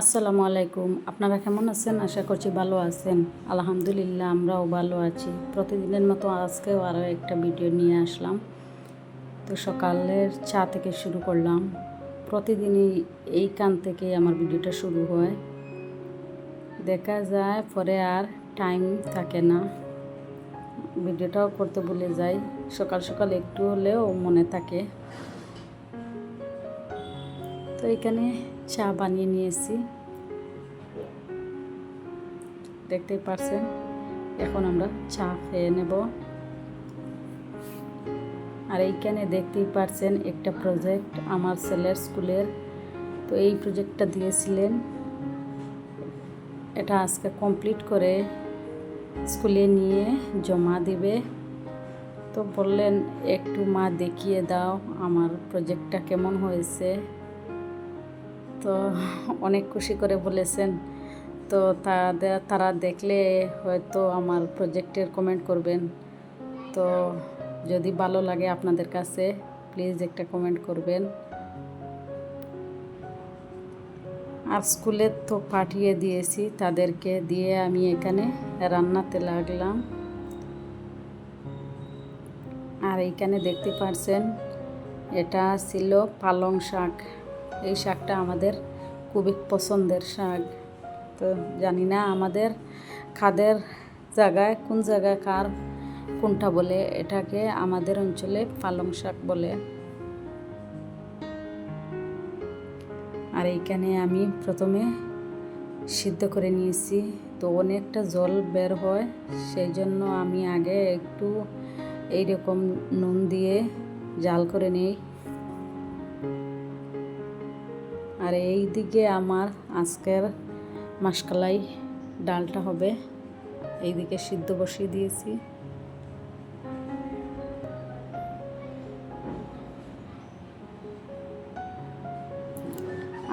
আসসালামু আলাইকুম। আপনারা কেমন আছেন? আশা করছি ভালো আছেন। আলহামদুলিল্লাহ, আমরাও ভালো আছি। প্রতিদিনের মতো আজকেও আরও একটা ভিডিও নিয়ে আসলাম। তো সকালের চা থেকে শুরু করলাম। প্রতিদিনই এই কান থেকেই আমার ভিডিওটা শুরু হয়। দেখা যায় পরে আর টাইম থাকে না। ভিডিওটাও করতে ভুলে যাই। সকাল সকাল একটু হলেও মনে থাকে। এখানে চা বানিয়ে নিয়েছি। দেখতেই পারছেন, এখন আমরা চা খেয়ে নেব। আর এইখানে দেখতেই পারছেন একটা প্রজেক্ট আমার ছেলের স্কুলের। তো এই প্রজেক্টটা দিয়েছিলেন। এটা আজকে কমপ্লিট করে স্কুলে নিয়ে জমা দিবে। তো বললেন, একটু মা দেখিয়ে দাও আমার প্রজেক্টটা কেমন হয়েছে? তো অনেক খুশি করে বলেছেন। তো তাদের তারা দেখলে হয়তো আমার প্রজেক্টের কমেন্ট করবেন। তো যদি ভালো লাগে আপনাদের কাছে প্লিজ একটা কমেন্ট করবেন। আর স্কুলে তো পাঠিয়ে দিয়েছি তাদেরকে, দিয়ে আমি এখানে রান্নাতে লাগলাম। আর এইখানে দেখতে পারছেন, এটা ছিল পালং শাক। এই শাকটা আমাদের খুবই পছন্দের শাক। তো জানি না আমাদের খাদের জায়গায় কোন জায়গায় কার কোনটা বলে, এটাকে আমাদের অঞ্চলে পালং শাক বলে। আর এইখানে আমি প্রথমে সিদ্ধ করে নিয়েছি, তো অনেকটা জল বের হয়, সেই জন্য আমি আগে একটু এইরকম নুন দিয়ে জাল করে নিই। আর এই দিকে আমার আজকের মাসকালাই ডালটা হবে। এইদিকে সিদ্ধ বসিয়ে দিয়েছি।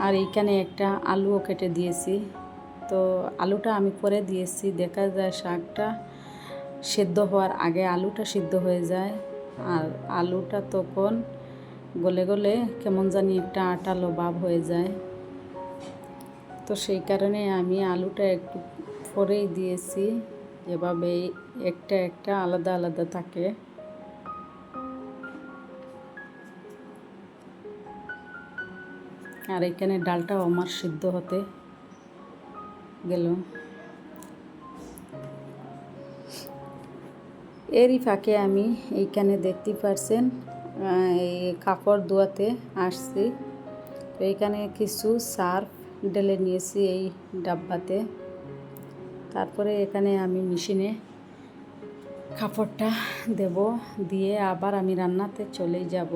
আর এইখানে একটা আলুও কেটে দিয়েছি। তো আলুটা আমি পরে দিয়েছি। দেখা যায় শাকটা সেদ্ধ হওয়ার আগে আলুটা সিদ্ধ হয়ে যায়। আর আলুটা তখন গলে গলে কেমন জানি একটা আটালো ভাব হয়ে যায়। তো সেই কারণে আমি আলুটা একটু পরেই দিয়েছি। যেভাবে একটা একটা আলাদা আলাদা থাকে। আর এখানে ডালটাও আমার সিদ্ধ হতে গেল। এরই ফাঁকে আমি এইখানে দেখতে পারছেন এই কাপড় ধোয়াতে আসছি। তো এইখানে কিছু সার্ফ ঢেলে নিয়েছি এই ডাব্বাতে। তারপরে এখানে আমি মেশিনে কাপড়টা দেব। দিয়ে আবার আমি রান্নাতে চলে যাব।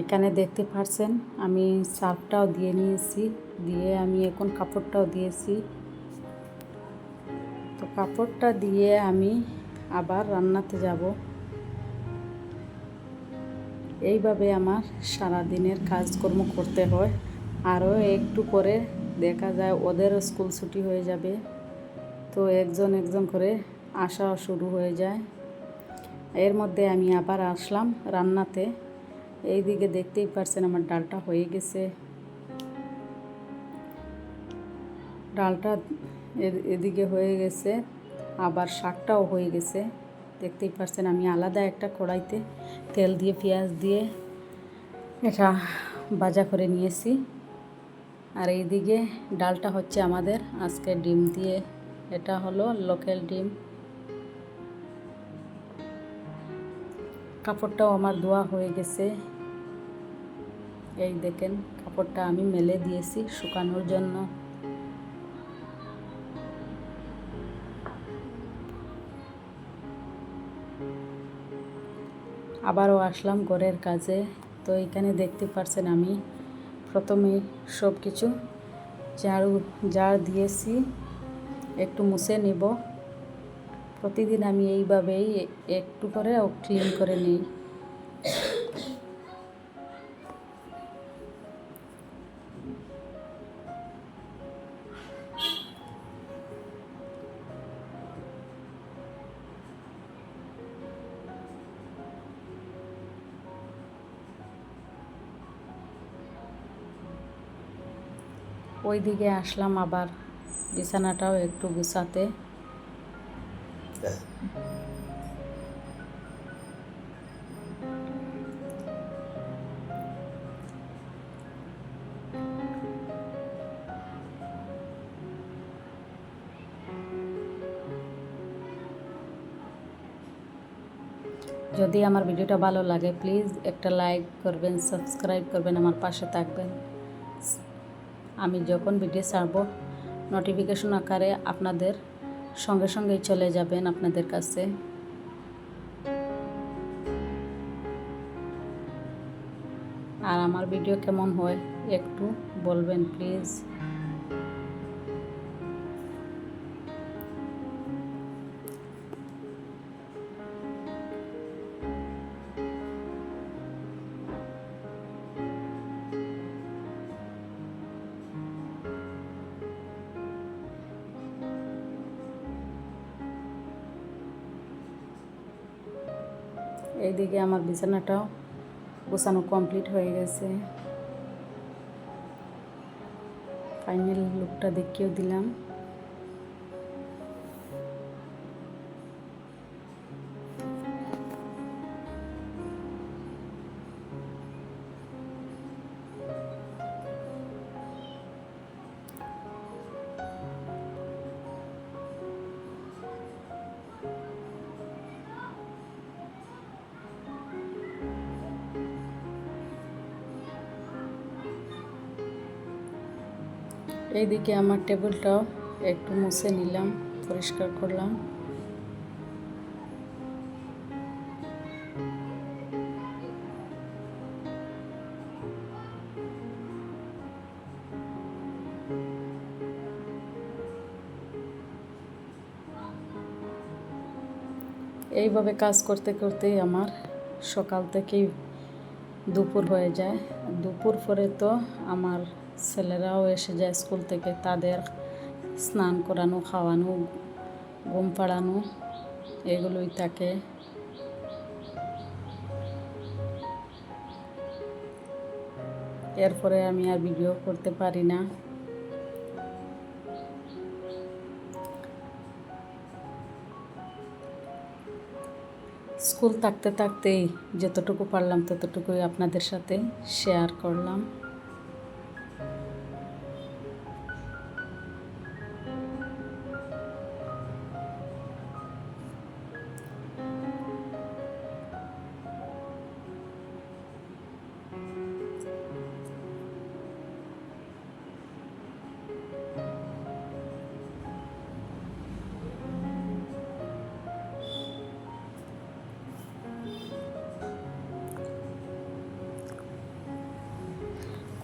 এখানে দেখতে পারছেন, আমি সার্ফটাও দিয়ে নিয়েছি, দিয়ে আমি এখন কাপড়টাও দিয়েছি। তো কাপড়টা দিয়ে আমি আবার রান্নাতে যাব। এইভাবে আমার সারা দিনের কাজকর্ম করতে হয়। আরও একটু করে দেখা যায় ওদেরও স্কুল ছুটি হয়ে যাবে, তো একজন একজন করে আসা শুরু হয়ে যায়। এর মধ্যে আমি আবার আসলাম রান্নাতে। এই দিকে দেখতেই পারছেন আমার ডালটা হয়ে গেছে। ডালটা এদিকে হয়ে গেছে, আবার শাকটাও হয়ে গেছে। দেখতেই পারছেন আমি আলাদা একটা কড়াইতে তেল দিয়ে, পেঁয়াজ দিয়ে এটা বাজা করে নিয়েছি। আর এইদিকে ডালটা হচ্ছে আমাদের আজকে ডিম দিয়ে। এটা হলো লোকাল ডিম। কাপড়টাও আমার ধোয়া হয়ে গেছে। এই দেখেন, কাপড়টা আমি মেলে দিয়েছি শুকানোর জন্য। আবারও আসলাম ঘরের কাজে। তো এখানে দেখতে পারছেন আমি প্রথমে সব কিছু ঝাড়ু, ঝাড় দিয়েছি। একটু মুছে নেব। প্রতিদিন আমি এইভাবেই একটু করে ক্লিন করে নিই। ওই দিকে আসলাম আবার। বিছানাটাও একটু গুছাতে। যদি আমার ভিডিওটা ভালো লাগে প্লিজ একটা লাইক করবেন সাবস্ক্রাইব করবেন, আমার পাশে থাকবেন। আমি যখন ভিডিও ছাড়বো নোটিফিকেশন আকারে আপনাদের সঙ্গে সঙ্গেই চলে যাবেন আপনাদের কাছে। আর আমার ভিডিও কেমন হয় একটু বলবেন প্লিজ এইদিকে আমার বিছানাটাও গোছানো কমপ্লিট হয়ে গেছে। ফাইনাল লুকটা দেখিয়েও দিলাম। এইদিকে আমার টেবিলটাও একটু মুছে নিলাম, পরিষ্কার করলাম। এইভাবে কাজ করতে করতেই আমার সকাল থেকেই দুপুর হয়ে যায়। দুপুর পরে তো আমার ছেলেরাও এসে যায় স্কুল থেকে, তাদের স্নান করানো, খাওয়ানো, ঘুম পাড়ানো, এগুলোই থাকে। এরপরে আমি আর ভিডিও করতে পারি না। স্কুল থাকতে থাকতেই যতটুকু পারলাম ততটুকুই আপনাদের সাথে শেয়ার করলাম।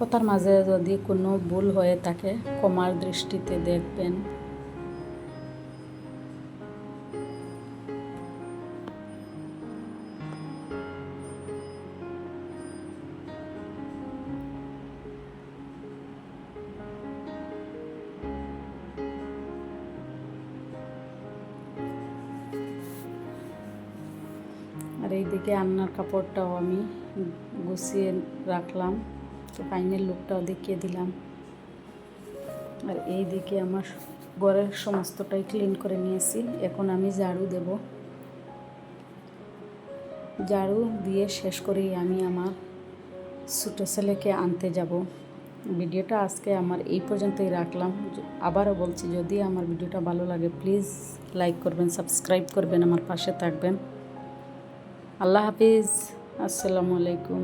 কথার মাঝে যদি কোনো ভুল হয়ে থাকে কমার দৃষ্টিতে দেখবেন। আর এইদিকে আন্নার কাপড়টাও আমি গুছিয়ে রাখলাম। তো ফাইনাল লুকটাও দেখিয়ে দিলাম। আর এই দিকে আমার ঘরের সমস্তটাই ক্লিন করে নিয়েছি। এখন আমি ঝাড়ু দেব। ঝাড়ু দিয়ে শেষ করেই আমি আমার ছোটো ছেলেকে আনতে যাব। ভিডিওটা আজকে আমার এই পর্যন্তই রাখলাম। আবারও বলছি, যদি আমার ভিডিওটা ভালো লাগে প্লিজ লাইক করবেন সাবস্ক্রাইব করবেন, আমার পাশে থাকবেন। আল্লাহ হাফিজ। আসসালামু আলাইকুম।